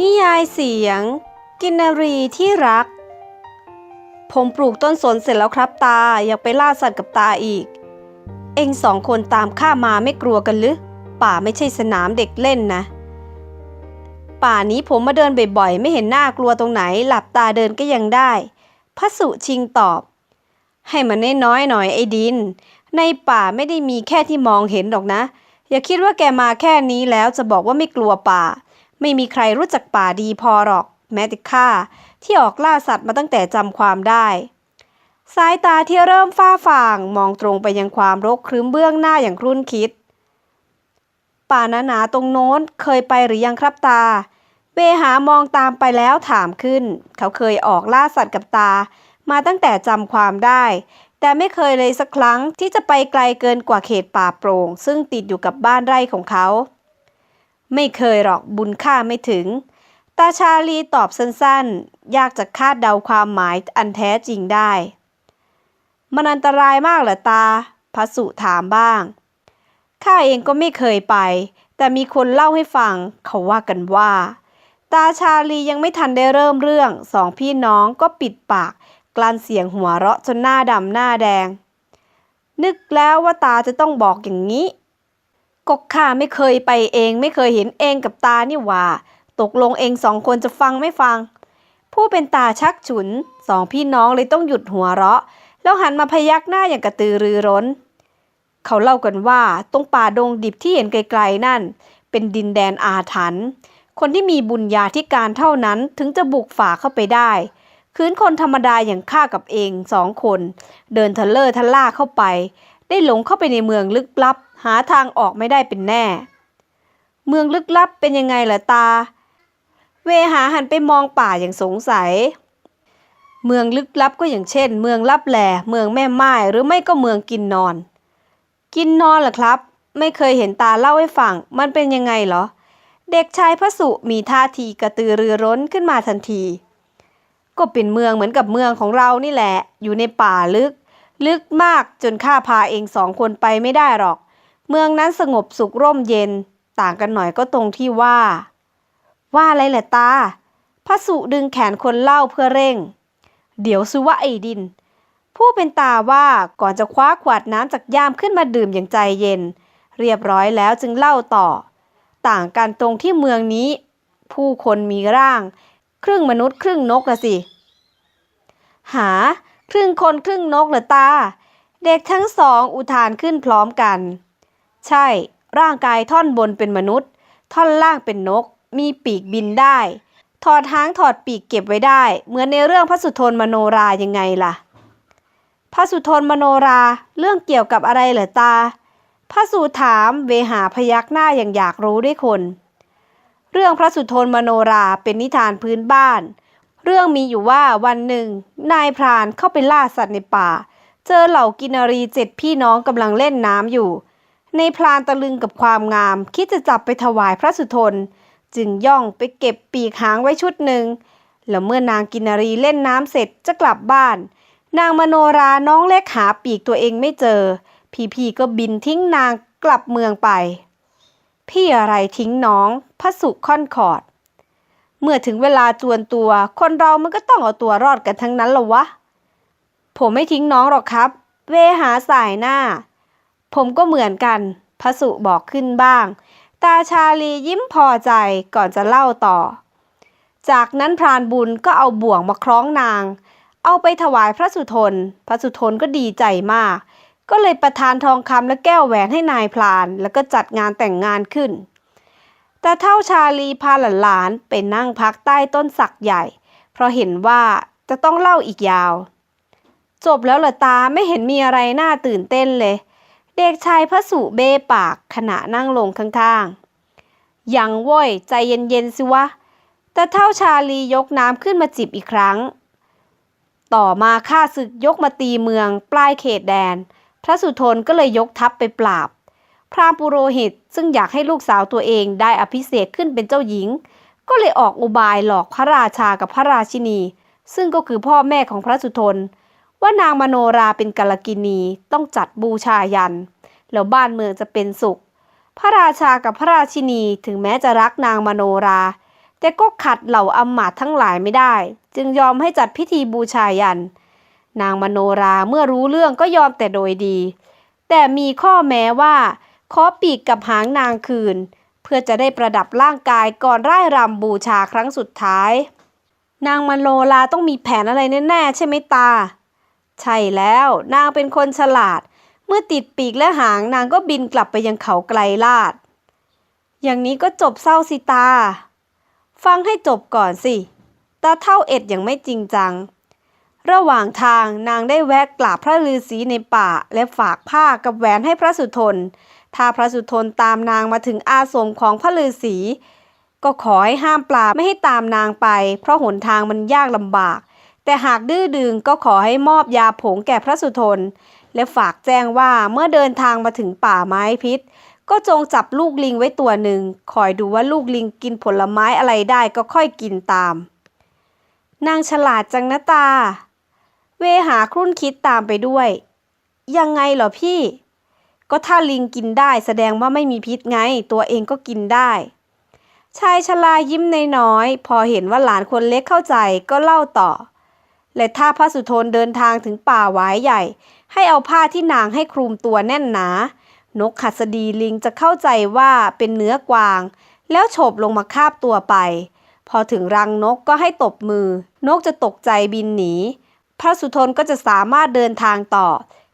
นิยายเสียง กินนารีที่รัก ผมปลูกต้นสนเสร็จแล้วครับตา อยากไปล่าสัตว์กับตาอีก เอ็งสองคนตามข้ามาไม่กลัวกันหรือ ป่าไม่ใช่สนามเด็กเล่นนะ ป่านี้ผมมาเดินบ่อยๆ ไม่เห็นหน้ากลัวตรงไหน หลับตาเดินก็ยังได้ พระสุชิงตอบ ให้มันน้อยๆหน่อยไอ้ดิน ในป่าไม่ได้มีแค่ที่มองเห็นหรอกนะ อย่าคิดว่าแกมาแค่นี้แล้วจะบอกว่าไม่กลัวป่า ไม่มีใครรู้จักป่าดีพอหรอก แม้แต่ข้าที่ออกล่าสัตว์มาตั้งแต่จำความได้ สายตาที่เริ่มฟ้าฟางมองตรงไปยังความรกครึ้มเบื้องหน้าอย่างครุ่นคิด ป่าหนาๆตรงโน้นเคยไปหรือยังครับตาเวหามองตามไปแล้วถามขึ้น เขาเคยออกล่าสัตว์กับตา มาตั้งแต่จำความได้ แต่ไม่เคยเลยสักครั้งที่จะไปไกลเกินกว่าเขตป่าโปร่ง ซึ่งติดอยู่กับบ้านไร่ของเขา ไม่เคยหรอกบุญค่าไม่ถึง ตาชาลีตอบสั้นๆ ยากจะคาดเดาความหมายอันแท้จริงได้ มันอันตรายมากเหรอตาพระสุถามบ้าง ข้าเองก็ไม่เคยไป แต่มีคนเล่าให้ฟัง เขาว่ากันว่า ตาชาลียังไม่ทันได้เริ่มเรื่อง สองพี่น้องก็ปิดปาก กลั้นเสียงหัวเราะจนหน้าดำหน้าแดง นึกแล้วว่าตาจะต้องบอกอย่างนี้ ก็ข้าไม่เคยไปเอง ไม่เคยเห็นเองกับตานี่หว่า ตกลงเองสองคนจะฟังไม่ฟัง ผู้เป็นตาชักฉุนสองพี่น้องเลยต้องหยุดหัวเราะ แล้วหันมาพยักหน้าอย่างกระตือรือร้น เขาเล่ากันว่าตรงป่าดงดิบที่เห็นไกลๆนั่น เป็นดินแดนอาถรรพ์คนที่มีบุญญาธิการเท่านั้นถึงจะบุกฝ่าเข้าไปได้คืนคนธรรมดาอย่างข้ากับเองสองคน เดินทะเลอทะล่าเข้าไป ได้หลงเข้าไปในเมืองลึกลับ หาทางออกไม่ได้เป็นแน่ เมืองลึกลับเป็นยังไงล่ะตา เวหาหันไปมองป่าอย่างสงสัย เมืองลึกลับก็อย่างเช่น เมืองลับแหลเมืองแม่ไม้หรือไม่ก็เมืองกินนอน กินนอนเหรอครับ ไม่เคยเห็นตาเล่าให้ฟังมันเป็นยังไงเหรอ เด็กชายพระสุมีท่าทีกระตือรือร้นขึ้นมาทันที ก็เป็นเมืองเหมือนกับเมืองของเรานี่แหละ อยู่ในป่าลึก ลึกมากจนข้าพาเองสองคนไปไม่ได้หรอก เมืองนั้นสงบสุขร่มเย็น ต่างกันหน่อยก็ตรงที่ว่า ว่าอะไรแหละตาพระสุดึงแขนคนเล่าเพื่อเร่ง เดี๋ยวซื้อว่าไอดิน ผู้เป็นตาว่าก่อนจะคว้าขวดน้ำจากย่ามขึ้นมาดื่มอย่างใจเย็น เรียบร้อยแล้วจึงเล่าต่อ ต่างกันตรงที่เมืองนี้ ผู้คนมีร่าง ครึ่งมนุษย์ครึ่งนกละสิ หา ครึ่งคนครึ่งนกเหรอตา เด็กทั้งสองอุทานขึ้นพร้อมกัน ใช่ ร่างกายท่อนบนเป็นมนุษย์ ท่อนล่างเป็นนก มีปีกบินได้ ถอดหางถอดปีกเก็บไว้ได้ เหมือนในเรื่องพระสุทนมโนรายังไงล่ะ พระสุทนมโนราเรื่องเกี่ยวกับอะไรเหรอตา พระสุถามเวหาพยักหน้าอย่างอยากรู้ด้วยคน เรื่องพระสุทนมโนราเป็นนิทานพื้นบ้าน รื่องมีอยู่ว่าวันหนึ่ง นายพรานเข้าไปล่าสัตว์ในป่า เจอเหล่ากินรีเจ็ดพี่น้องกำลังเล่นน้ำอยู่ ในพรานตะลึงกับความงาม คิดจะจับไปถวายพระสุทน จึงย่องไปเก็บปีกหางไว้ชุดหนึ่งแล้วเมื่อนางกินรีเล่นน้ำเสร็จจะกลับบ้าน นางมโนราน้องเล็กหาปีกตัวเองไม่เจอ พี่ๆก็บินทิ้งนางกลับเมืองไป พี่อะไรทิ้งน้องพระสุค่อนขอด เมื่อถึงเวลาจวนตัว คนเรามันก็ต้องเอาตัวรอดกันทั้งนั้นละวะ ผมไม่ทิ้งน้องหรอกครับ เวหาสายหน้า ผมก็เหมือนกันพระสุบอกขึ้นบ้าง ตาชาลียิ้มพอใจก่อนจะเล่าต่อ จากนั้นพรานบุญก็เอาบ่วงมาคล้องนาง เอาไปถวายพระสุทน พระสุทนก็ดีใจมาก ก็เลยประทานทองคำและแก้วแหวนให้นายพลาน แล้วก็จัดงานแต่งงานขึ้น แต่เท่าชาลีพาหลานๆไปนั่งพักใต้ต้นสักใหญ่ เพราะเห็นว่าจะต้องเล่าอีกยาว จบแล้วเหรอตาไม่เห็นมีอะไรน่าตื่นเต้นเลย เด็กชายพระสุเบปากขณะนั่งลงข้างๆ ยังโว้ยใจเย็นๆสิวะแต่เท่าชาลียกน้ำขึ้นมาจิบอีกครั้ง ต่อมาข้าศึกยกมาตีเมืองปลายเขตแดน พระสุทนก็เลยยกทัพไปปราบ พราหมณ์ปุโรหิตซึ่งอยากให้ลูกสาวตัวเองได้อภิเษกขึ้นเป็นเจ้าหญิง ก็เลยออกอุบายหลอกพระราชากับพระราชินี ซึ่งก็คือพ่อแม่ของพระสุทน ว่านางมโนราเป็นกาลกินีต้องจัดบูชายัน แล้วบ้านเมืองจะเป็นสุข พระราชากับพระราชินีถึงแม้จะรักนางมโนรา แต่ก็ขัดเหล่าอำมาตย์ทั้งหลายไม่ได้ จึงยอมให้จัดพิธีบูชายัน นางมโนราเมื่อรู้เรื่องก็ยอมแต่โดยดี แต่มีข้อแม้ว่า ขอปีกกับหางนางคืน เพื่อจะได้ประดับร่างกายก่อนร่ายรำบูชาครั้งสุดท้าย นางมโนราต้องมีแผนอะไรแน่ๆใช่ไหมตา ใช่แล้วนางเป็นคนฉลาด เมื่อติดปีกและหางนางก็บินกลับไปยังเขาไกลลาด อย่างนี้ก็จบเศร้าสิตา ฟังให้จบก่อนสิ ตาเท่าเอ็ดอย่างไม่จริงจัง ระหว่างทางนางได้แวะกราบพระฤาษีในป่า และฝากผ้ากับแหวนให้พระสุทน ถ้าพระสุทนตามนางมาถึงอาสมของพระฤาษี ก็ขอให้ห้ามปลาไม่ให้ตามนางไป เพราะหนทางมันยากลำบาก แต่หากดื้อดึงก็ขอให้มอบยาผงแก่พระสุทน และฝากแจ้งว่าเมื่อเดินทางมาถึงป่าไม้พิษ ก็จงจับลูกลิงไว้ตัวหนึ่งคอยดูว่าลูกลิงกินผลไม้อะไรได้ก็ค่อยกินตาม นางฉลาดจังนะตา เวหาครุ่นคิดตามไปด้วย ยังไงเหรอพี่ ก็ถ้าลิงกินได้แสดงว่าไม่มีพิษไง ตัวเองก็กินได้ ชายชรายิ้มน้อยๆพอเห็นว่าหลานคนเล็กเข้าใจก็เล่าต่อ และถ้าพระสุทนเดินทางถึงป่าหวายใหญ่ ให้เอาผ้าที่นางให้คลุมตัวแน่นหนานกขัสดีลิงจะเข้าใจว่าเป็นเนื้อกวาง แล้วโฉบลงมาคาบตัวไป พอถึงรังนกก็ให้ตบมือ นกจะตกใจบินหนี พระสุทนก็จะสามารถเดินทางต่อ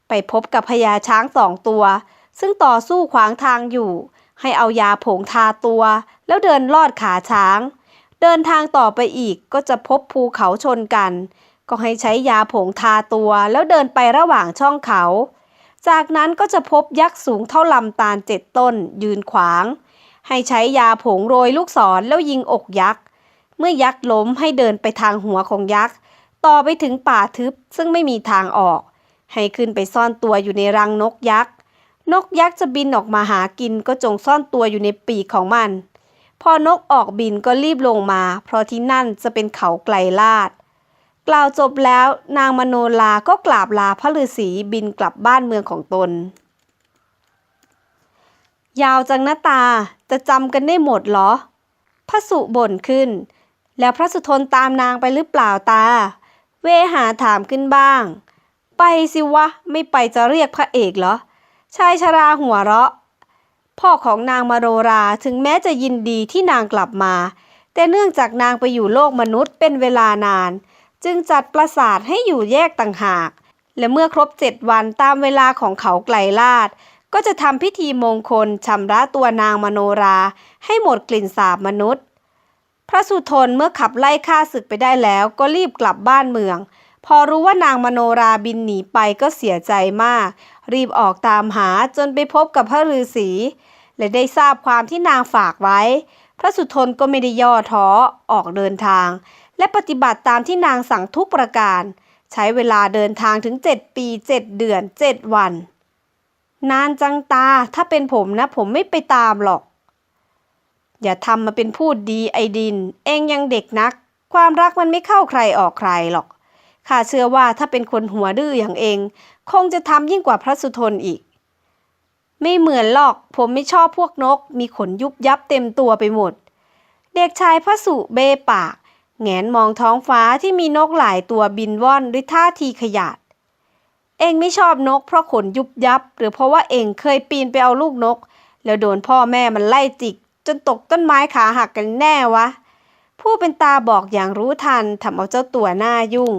ไปพบกับพญาช้างสองตัว ซึ่งต่อสู้ขวางทางอยู่ ให้เอายาผงทาตัว แล้วเดินลอดขาช้าง เดินทางต่อไปอีกก็จะพบภูเขาชนกัน ก็ให้ใช้ยาผงทาตัว แล้วเดินไประหว่างช่องเขา จากนั้นก็จะพบยักษ์สูงเท่าลำตาลเจ็ดต้น ยืนขวาง ให้ใช้ยาผงโรยลูกศรแล้วยิงอกยักษ์เมื่อยักษ์ล้มให้เดินไปทางหัวของยักษ์ ต่อไปถึงป่าทึบซึ่งไม่มีทางออก ให้ขึ้นไปซ่อนตัวอยู่ในรังนกยักษ์ นกยักษ์จะบินออกมาหากินก็จงซ่อนตัวอยู่ในปีกของมัน พอนกออกบินก็รีบลงมา เพราะที่นั่นจะเป็นเขาไกลลาด กล่าวจบแล้วนางมโนลาก็กราบลาพระฤาษีบินกลับบ้านเมืองของตน ยาวจังหนะตาจะจำกันได้หมดเหรอพระสุบ่นขึ้น แล้วพระสุทนตามนางไปหรือเปล่าตา เวหาถามขึ้นบ้าง ไปสิวะ ไม่ไปจะเรียกพระเอกเหรอ ชายชราหัวเราะ พ่อของนางมาโรราถึงแม้จะยินดีที่นางกลับมา แต่เนื่องจากนางไปอยู่โลกมนุษย์เป็นเวลานาน จึงจัดปราสาทให้อยู่แยกต่างหาก และเมื่อครบเจ็ดวันตามเวลาของเขาไกลลาดก็จะทำพิธีมงคลชำระตัวนางมโนรา ให้หมดกลิ่นสาบมนุษย์ พระสุทนเมื่อขับไล่ฆ่าศึกไปได้แล้วก็รีบกลับบ้านเมือง พอรู้ว่านางมโนราบินหนีไปก็เสียใจมาก รีบออกตามหาจนไปพบกับพระฤาษีและได้ทราบความที่นางฝากไว้ พระสุทนก็ไม่ได้ย่อท้อออกเดินทาง และปฏิบัติตามที่นางสั่งทุกประการ ใช้เวลาเดินทางถึง 7 ปี 7 เดือน 7 วัน นานจังตาถ้าเป็นผมนะผมไม่ไปตามหรอก อย่าทำมาเป็นพูดดีไอดิน เองยังเด็กนัก ความรักมันไม่เข้าใครออกใครหรอกข้าเชื่อว่าถ้าเป็นคนหัวดื้ออย่างเอง คงจะทำยิ่งกว่าพระสุทนอีก ไม่เหมือนหรอกผมไม่ชอบพวกนก มีขนยุบยับเต็มตัวไปหมด เด็กชายพระสุเบปาก แงนมองท้องฟ้าที่มีนกหลายตัวบินว่อนด้วยท่าทีขยาดเองไม่ชอบนกเพราะขนยุบยับ หรือเพราะว่าเองเคยปีนไปเอาลูกนก แล้วโดนพ่อแม่มันไล่จิก จนตกต้นไม้ขาหักกันแน่วะ ผู้เป็นตาบอกอย่างรู้ทันทำเอาเจ้าตัวหน้ายุ่ง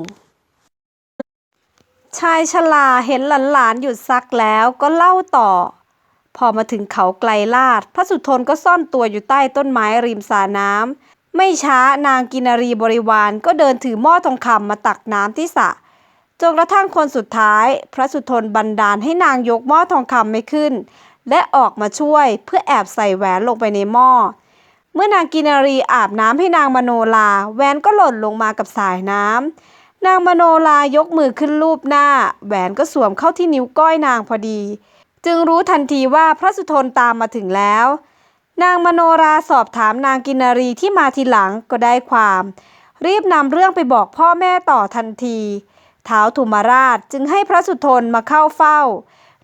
ชายชราเห็นหลานๆหยุดซักแล้วก็เล่าต่อ พอมาถึงเขาไกลลาด พระสุทนก็ซ่อนตัวอยู่ใต้ต้นไม้ริมสาน้ำไม่ช้านางกินนารีบริวารก็เดินถือหม้อทองคำมาตักน้ำที่สระจนกระทั่งคนสุดท้าย พระสุทนบันดาลให้นางยกหม้อทองคำไม่ขึ้น และออกมาช่วยเพื่อแอบใส่แหวนลงไปในหม้อ เมื่อนางกินารีอาบน้ำให้นางมโนลาแหวนก็หล่นลงมากับสายน้ำนางมโนลายกมือขึ้นรูปหน้า แหวนก็สวมเข้าที่นิ้วก้อยนางพอดี จึงรู้ทันทีว่าพระสุทนตามมาถึงแล้ว นางมโนราสอบถามนางกินนารีที่มาทีหลังก็ได้ความ รีบนำเรื่องไปบอกพ่อแม่ต่อทันทีท้าวธุมราชจึงให้พระสุทนมาเข้าเฝ้า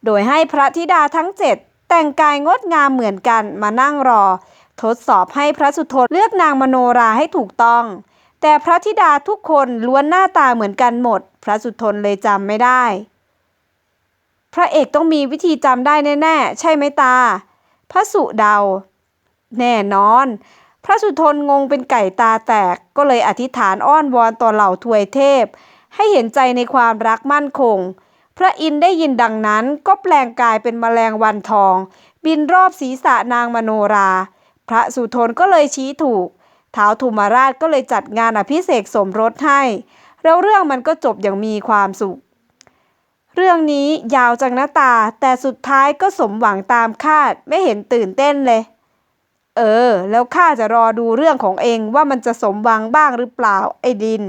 โดยให้พระธิดาทั้งเจ็ด แต่งกายงดงามเหมือนกันมานั่งรอ ทดสอบให้พระสุทนเลือกนางมโนราให้ถูกต้อง แต่พระธิดาทุกคนล้วนหน้าตาเหมือนกันหมด พระสุทนเลยจำไม่ได้ พระเอกต้องมีวิธีจำได้แน่ๆ ใช่ไหมตา พระสุเดา แน่นอน พระสุทนงงเป็นไก่ตาแตกก็เลยอธิษฐานอ้อนวอนต่อเหล่าทวยเทพ ให้เห็นใจในความรักมั่นคง พระอินทร์ได้ยินดังนั้นก็แปลงกายเป็นแมลงวันทอง บินรอบศีรษะนางมโนรา พระสุทนก็เลยชี้ถูกท้าวธุมาราชก็เลยจัดงานอภิเษกสมรสให้ แล้วเรื่องมันก็จบอย่างมีความสุข เรื่องนี้ยาวจังนะตา แต่สุดท้ายก็สมหวังตามคาดไม่เห็นตื่นเต้นเลย เออ แล้วข้าจะรอดูเรื่องของเองว่ามันจะสมหวังบ้างหรือเปล่าไอ้ดิน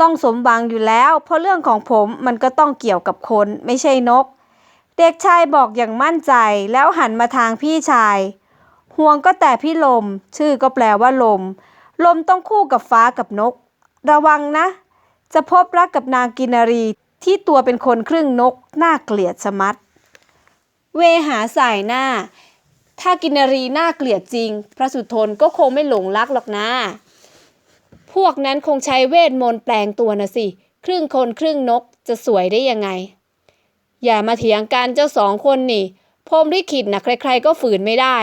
ต้องสมหวังอยู่แล้ว เพราะเรื่องของผมมันก็ต้องเกี่ยวกับคนไม่ใช่นก เด็กชายบอกอย่างมั่นใจแล้วหันมาทางพี่ชาย ห่วงก็แต่พี่ลม ชื่อก็แปลว่าลม ลมต้องคู่กับฟ้ากับนก ระวังนะ จะพบรักกับนางกินารีที่ตัวเป็นคนครึ่งนกน่าเกลียดสมัดเวหาสายหน้า ถ้ากินารีน่าเกลียดจริง พระสุทนก็คงไม่หลงรักหรอกนะ พวกนั้นคงใช้เวทมนต์แปลงตัวนะสิ ครึ่งคนครึ่งนกจะสวยได้ยังไง อย่ามาเถียงกันเจ้าสองคนนี่พรมลิขิตนะใครๆก็ฝืนไม่ได้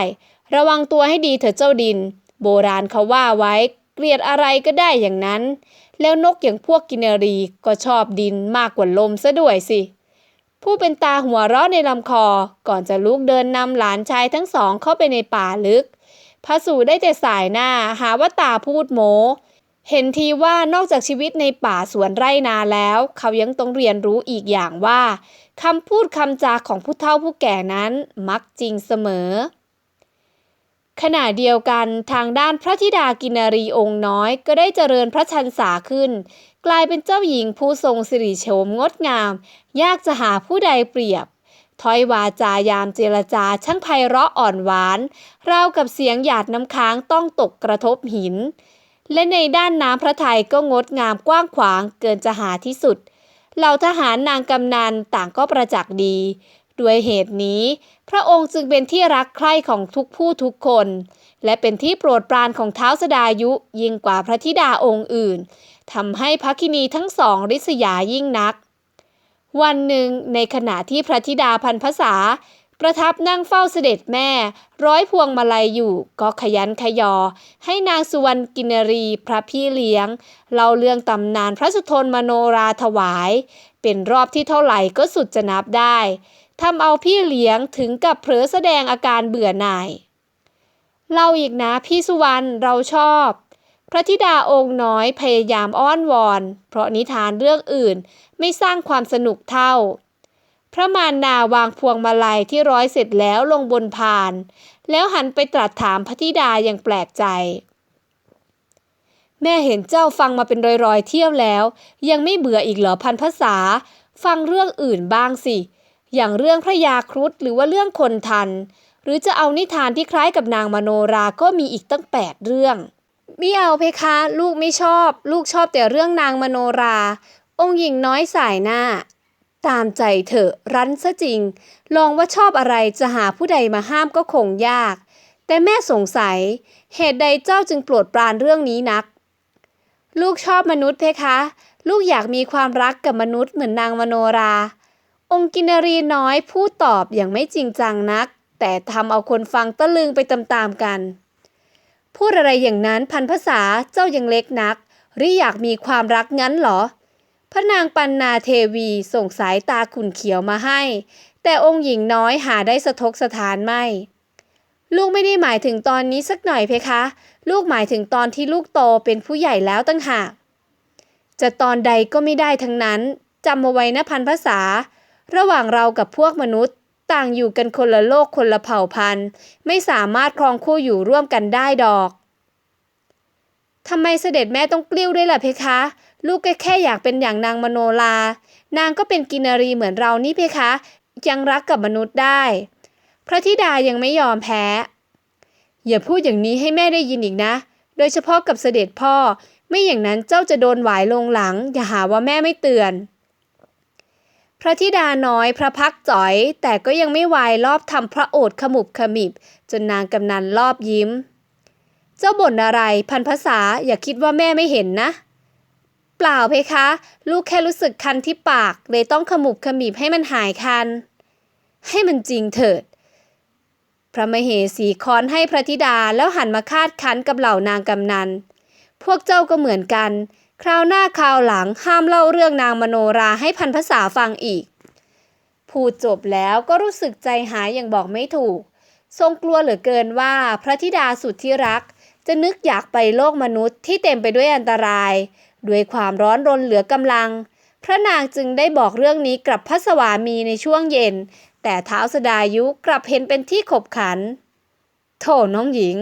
ระวังตัวให้ดีเถอะเจ้าดิน โบราณเขาว่าไว้ เกลียดอะไรก็ได้อย่างนั้น แล้วนกอย่างพวกกินนารีก็ชอบดินมากกว่าลมซะด้วยสิ ผู้เป็นตาหัวเราะในลำคอ ก่อนจะลุกเดินนำหลานชายทั้งสองเข้าไปในป่าลึกพระสูได้แต่สายหน้าหาว่าตาพูดโม เห็นทีว่านอกจากชีวิตในป่าสวนไร่นาแล้ว เขายังต้องเรียนรู้อีกอย่างว่าคำพูดคำจาของผู้เฒ่าผู้แก่นั้นมักจริงเสมอ ขณะเดียวกันทางด้านพระธิดากินารีองค์น้อยก็ได้เจริญพระชันษาขึ้น กลายเป็นเจ้าหญิงผู้ทรงสิริโฉมงดงาม ยากจะหาผู้ใดเปรียบถ้อยวาจายามเจรจาช่างไพเราะอ่อนหวานราวกับเสียงหยาดน้ำค้างต้องตกกระทบหิน และในด้านน้ำพระทัยก็งดงามกว้างขวางเกินจะหาที่สุด เหล่าทหารนางกำนันต่างก็ประจักษ์ดี ด้วยเหตุนี้ พระองค์จึงเป็นที่รักใคร่ของทุกผู้ทุกคน และเป็นที่โปรดปรานของเท้าวสดายุยิ่งกว่าพระธิดาองค์อื่นทำให้พระคินีทั้งสองริษยายิ่งนัก วันหนึ่งในขณะที่พระธิดาพันภาษา ประทับนั่งเฝ้าเสด็จแม่ ร้อยพวงมาลัยอยู่ก็ขยันขยอ ให้นางสุวรรณกินรีพระพี่เลี้ยงเล่าเรื่องตำนานพระสุทนมโนราถวาย เป็นรอบที่เท่าไหร่ก็สุดจะนับได้ทำเอาพี่เลี้ยงถึงกับเผลอแสดงอาการเบื่อหน่ายเล่าอีกนะพี่สุวรรณเราชอบ พระธิดาองค์น้อยพยายามอ้อนวอน เพราะนิทานเรื่องอื่นไม่สร้างความสนุกเท่า พระมารดาวางพวงมาลัยที่ร้อยเสร็จแล้วลงบนพาน แล้วหันไปตรัสถามพระธิดาอย่างแปลกใจ แม่เห็นเจ้าฟังมาเป็นรอยๆเที่ยวแล้ว ยังไม่เบื่ออีกเหรอพันภาษา ฟังเรื่องอื่นบ้างสิ อย่างเรื่องพระยาครุฑหรือว่าเรื่องคนทัน หรือจะเอานิทานที่คล้ายกับนางมโนราก็มีอีกตั้งแปดเรื่องไม่เอาเพคะ ลูกไม่ชอบ ลูกชอบแต่เรื่องนางมโนรา องค์หญิงน้อยสายหน้า ตามใจเถอะรั้นซะจริง ลองว่าชอบอะไรจะหาผู้ใดมาห้ามก็คงยาก แต่แม่สงสัย เหตุใดเจ้าจึงโปรดปรานเรื่องนี้นัก ลูกชอบมนุษย์เพคะ ลูกอยากมีความรักกับมนุษย์เหมือนนางมโนรา องค์กินรีน้อยพูดตอบอย่างไม่จริงจังนัก แต่ทำเอาคนฟังตะลึงไปตามๆกัน พูดอะไรอย่างนั้นพันภาษาเจ้ายังเล็กนัก หรืออยากมีความรักงั้นเหรอ พระนางปันนาเทวีส่งสายตาขุนเขียวมาให้ แต่องค์หญิงน้อยหาได้สะทกสถานไม่ ลูกไม่ได้หมายถึงตอนนี้สักหน่อยเพคะ ลูกหมายถึงตอนที่ลูกโตเป็นผู้ใหญ่แล้วตั้งหาก จะตอนใดก็ไม่ได้ทั้งนั้นจำเอาไว้นะพันภาษา ระหว่างเรากับพวกมนุษย์ ต่างอยู่กันคนละโลกคนละเผ่าพันธุ์ ไม่สามารถครองคู่อยู่ร่วมกันได้ดอกทำไมเสด็จแม่ต้องกลิ้วด้วยล่ะเพคะ ลูกก็แค่อยากเป็นอย่างนางมโนลา นางก็เป็นกินารีเหมือนเรานี่เพคะ ยังรักกับมนุษย์ได้ พระธิดายังไม่ยอมแพ้ อย่าพูดอย่างนี้ให้แม่ได้ยินอีกนะ โดยเฉพาะกับเสด็จพ่อ ไม่อย่างนั้นเจ้าจะโดนหวายลงหลัง อย่าหาว่าแม่ไม่เตือน พระธิดาน้อยพระพักจ๋อย แต่ก็ยังไม่วายรอบทำพระโอษฐขมุบขมิบ จนนางกำนันรอบยิ้ม เจ้าบ่นอะไร พันภาษาอย่าคิดว่าแม่ไม่เห็นนะ ปล่าเพคะ ลูกแค่รู้สึกคันที่ปาก เลยต้องขมุบขมิบให้มันหายคัน ให้มันจริงเถิด พระมเหสีค้อนให้พระธิดาแล้วหันมาคาดคันกับเหล่านางกำนัน พวกเจ้าก็เหมือนกัน คราวหน้าคราวหลังห้ามเล่าเรื่องนางมโนราให้พันภาษาฟังอีก พูดจบแล้วก็รู้สึกใจหายอย่างบอกไม่ถูก ทรงกลัวเหลือเกินว่าพระธิดาสุดที่รัก จะนึกอยากไปโลกมนุษย์ที่เต็มไปด้วยอันตราย ด้วยความร้อนรนเหลือกำลัง พระนางจึงได้บอกเรื่องนี้กับพระสวามีในช่วงเย็น แต่เท้าวสดายุกลับเห็นเป็นที่ขบขัน โถน้องหญิง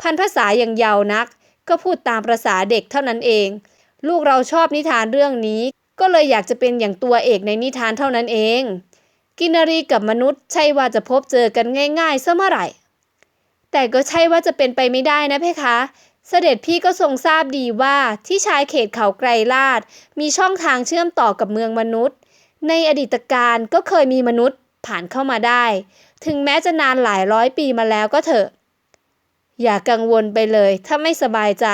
พันภาษาอย่างเยาวนัก ก็พูดตามประษาเด็กเท่านั้นเอง ลูกเราชอบนิทานเรื่องนี้ ก็เลยอยากจะเป็นอย่างตัวเอกในนิทานเท่านั้นเอง กินารีกับมนุษย์ใช่ว่าจะพบเจอกันง่ายๆซะเมื่อไหร่แต่ก็ใช่ว่าจะเป็นไปไม่ได้นะเพคะ เสด็จพี่ก็ทรงทราบดีว่าที่ชายเขตเขาไกรลาดมีช่องทางเชื่อมต่อกับเมืองมนุษย์ ในอดีตการก็เคยมีมนุษย์ผ่านเข้ามาได้ ถึงแม้จะนานหลายร้อยปีมาแล้วก็เถอะ อย่ากังวลไปเลย ถ้าไม่สบายใจ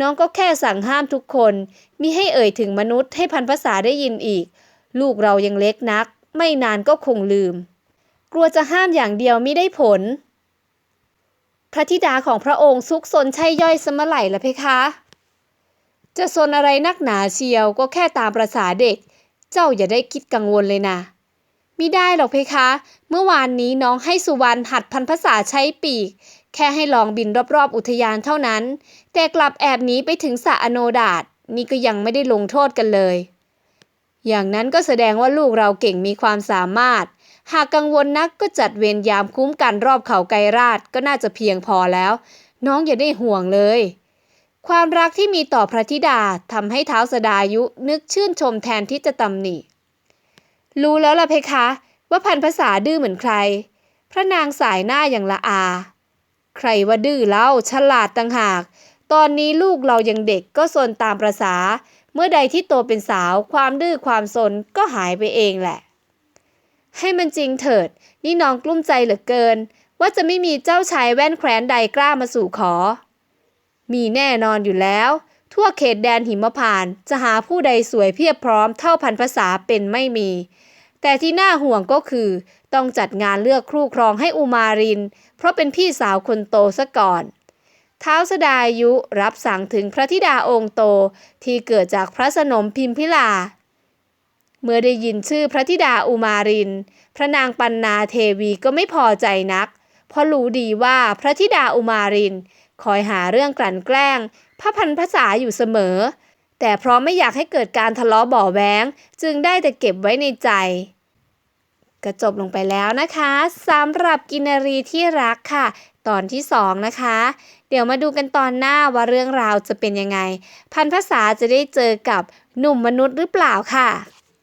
น้องก็แค่สั่งห้ามทุกคน มิให้เอ่ยถึงมนุษย์ให้พันภาษาได้ยินอีก ลูกเรายังเล็กนัก ไม่นานก็คงลืม กลัวจะห้ามอย่างเดียวไม่ได้ผล ระธิดาของพระองค์ซุกซนใช่ย่อยสมไหลละเพคะ จะซนอะไรนักหนาเชียวก็แค่ตามประษาเด็ก เจ้าอย่าได้คิดกังวลเลยนะมิได้หรอกเพคะ เมื่อวานนี้น้องให้สุวรรณหัดพันภาษาใช้ปีก แค่ให้ลองบินรอบๆอุทยานเท่านั้น แต่กลับแอบหนีไปถึงสระอโนดาตนี่ก็ยังไม่ได้ลงโทษกันเลย อย่างนั้นก็แสดงว่าลูกเราเก่งมีความสามารถ หากกังวลนักก็จัดเวรยามคุ้มกันรอบเขาไกรราชก็น่าจะเพียงพอแล้ว น้องอย่าได้ห่วงเลย ความรักที่มีต่อพระธิดาทำให้เท้าวสดายุนึกชื่นชมแทนที่จะตำหนิ รู้แล้วล่ะเพคะ ว่าพันภาษาดื้อเหมือนใคร พระนางสายหน้าอย่างละอา ใครว่าดื้อเล่าฉลาดต่างหาก ตอนนี้ลูกเรายังเด็กก็ซนตามประษา เมื่อใดที่โตเป็นสาว ความดื้อความซนก็หายไปเองแหละ ให้มันจริงเถิด นี่น้องกลุ้มใจเหลือเกิน ว่าจะไม่มีเจ้าชายแว่นแคว้นใดกล้ามาสู่ขอ มีแน่นอนอยู่แล้ว ทั่วเขตแดนหิมพานต์จะหาผู้ใดสวยเพียบพร้อมเท่าพันภาษาเป็นไม่มี แต่ที่น่าห่วงก็คือ ต้องจัดงานเลือกครู่ครองให้อุมาริน เพราะเป็นพี่สาวคนโตซะก่อนท้าวสดายุรับสั่งถึงพระธิดาองค์โตที่เกิดจากพระสนมพิมพิลา เมื่อได้ยินชื่อพระธิดาอุมาริน พระนางปันนาเทวีก็ไม่พอใจนัก เพราะรู้ดีว่าพระธิดาอุมาริน คอยหาเรื่องกลั่นแกล้งพระพันภาษาอยู่เสมอ แต่เพราะไม่อยากให้เกิดการทะเลาะบ่อแว้ง จึงได้แต่เก็บไว้ในใจก็จบลงไปแล้วนะคะสำหรับกินารีที่รักค่ะ ตอนที่ 2 นะคะ เดี๋ยวมาดูกันตอนหน้าว่าเรื่องราวจะเป็นยังไง พันภาษาจะได้เจอกับหนุ่มมนุษย์หรือเปล่าค่ะ